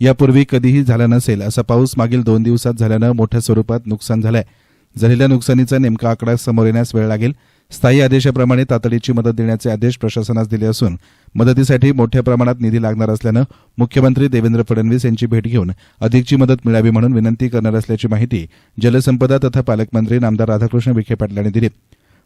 यापूर्वी कधीही झाला नसेल. असा पाऊस मागील दोन दिवसात झाल्यानं मोठ्या स्वरूपात नुकसान झालंय. झालेल्या नुकसानीचा नेमका आकडा समोर येण्यास वेळ लागेल. स्थायी आदेशाप्रमाणे तातडीची मदत देण्याचे आदेश प्रशासनास दिले असून मदतीसाठी मोठ्या प्रमाणात निधी लागणार असल्यानं मुख्यमंत्री देवेंद्र फडणवीस यांची भेट घेऊन अधिकची मदत मिळावी म्हणून विनंती करणार असल्याची माहिती जलसंपदा तथा पालकमंत्री नामदार राधाकृष्ण विखे पाटील यांनी दिली.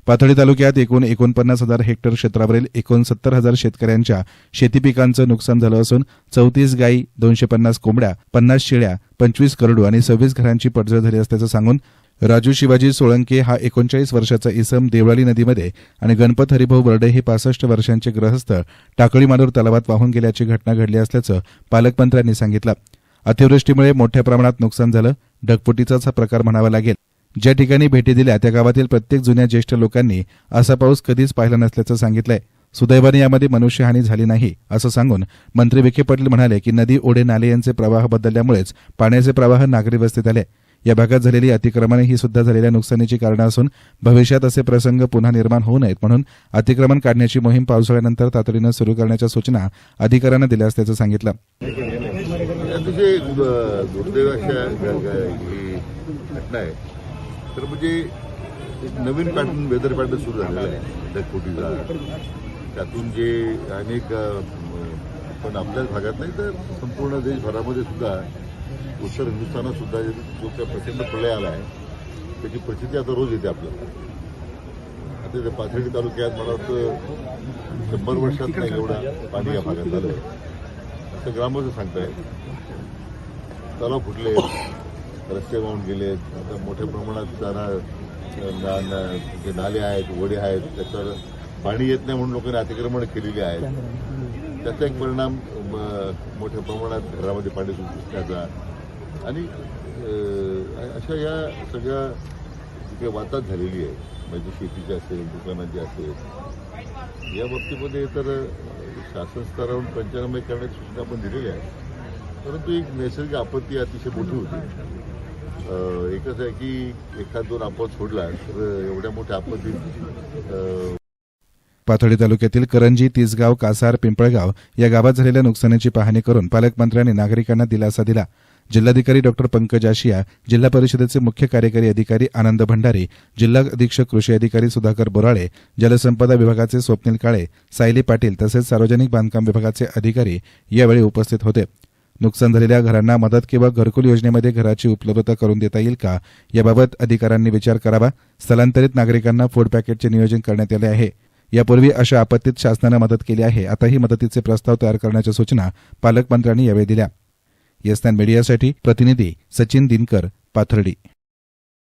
पाथडी तालुक्यात एकूण एकोणपन्नास हजार हेक्टर क्षेत्रावरील एकोणसत्तर हजार शेतकऱ्यांच्या शेती पिकांचं नुकसान झालं असून चौतीस गायी दोनशे पन्नास कोंबड्या पन्नास शेळ्या पंचवीस करडू आणि सव्वीस घरांची पडझड झाली असल्याचं सांगून राजू शिवाजी सोळंके हा एकोणचाळीस वर्षाचा इसम देवळाली नदीमध्ये आणि गणपत हरिभाऊ बर्डे हे पासष्ट वर्षांचे ग्रहस्थ टाकळी मानूर तलावात वाहून गेल्याची घटना घडली असल्याचं पालकमंत्र्यांनी सांगितलं. अतिवृष्टीमुळे मोठ्या प्रमाणात नुकसान झालं. ढगफुटीचाच हा प्रकार म्हणावा लागेल. ज्या ठिकाणी भेटी दिल्या त्या गावातील प्रत्येक जुन्या ज्येष्ठ लोकांनी असा पाऊस कधीच पाहिला नसल्याचं सांगितलंय. सुदैवाने यामध्ये मनुष्यहानी झाली नाही असं सांगून मंत्री विखे पाटील म्हणाले की नदी ओढे नाले यांचे प्रवाह बदलल्यामुळेच पाण्याचे प्रवाह नागरी वस्तीत आले. या भागात झालेली अतिक्रमणे ही सुद्धा झालेल्या नुकसानीची कारणं असून भविष्यात असे प्रसंग पुन्हा निर्माण होऊ नयेत म्हणून अतिक्रमण काढण्याची मोहीम पावसाळ्यानंतर तातडीनं सुरू करण्याच्या सूचना अधिकाऱ्यांना दिल्या असल्याचं सांगितलं. घटना आहे. तर म्हणजे एक नवीन पॅटर्न वेदर पॅटर्न सुरू झालेला आहे ढगफुटीचा त्यातून जे अनेक पण आपल्याच भागात नाही तर संपूर्ण देशभरामध्ये सुद्धा उत्तर हिंदुस्थानात सुद्धा जो काही प्रचंड प्रलय आला आहे त्याची परिस्थिती आता रोज येते आपल्याला. आता त्या पाथर्डी तालुक्यात मला वाटतं शंभर वर्षात नाही एवढं पाणी या भागात झालं असं ग्रामस्थ सांगताय तलाव फुटले रस्ते वाहून गेले. आता मोठ्या प्रमाणात जाणार ना- जे नाले आहेत ओढे आहेत त्याच्यावर पाणी येत नाही म्हणून लोकांनी अतिक्रमण केलेली आहेत. त्याचा एक परिणाम म, मोठ्या प्रमाणात घरामध्ये पाणी घुसण्याचा आणि अशा या सगळ्या जी काही वाताहत झालेली आहे म्हणजे शेतीची असेल दुकानाची असेल. या बाबतीमध्ये तर शासन स्तरावरून पंचनामे करण्याची सूचना आपण दिलेली आहे. परंतु एक नैसर्गिक आपत्ती अतिशय मोठी होती. एकच आहे की एखाद दोन आपण सोडला तर एवढ्या मोठ्या आपत्तीत पाथर्डी तालुक्यातील करंजी तिसगाव कासार पिंपळगाव या गावात झालेल्या नुकसानीची पाहणी करून पालकमंत्र्यांनी नागरिकांना दिलासा दिला. जिल्हाधिकारी डॉक्टर पंकज आशिया जिल्हा परिषदेचे मुख्य कार्यकारी अधिकारी आनंद भंडारी जिल्हा अधीक्षक कृषी अधिकारी सुधाकर बोराळे जलसंपदा विभागाचे स्वप्नील काळे सायली पाटील तसेच सार्वजनिक बांधकाम विभागाचे अधिकारी यावेळी उपस्थित होते. नुकसान झालेल्या घरांना मदत किंवा घरकुल योजनेमध्ये घराची उपलब्धता करून देता येईल का? याबाबत अधिकाऱ्यांनी विचार करावा. स्थलांतरित नागरिकांना फूड पॅकेटचे नियोजन करण्यात आले आहे. यापूर्वी अशा आपत्तीत शासनानं मदत केली आहे. आताही मदतीचे प्रस्ताव तयार करण्याच्या सूचना पालकमंत्र्यांनी यावेळी दिल्या. येस्तान मीडियासाठी प्रतिनिधी सचिन दिनकर पाथर्डी.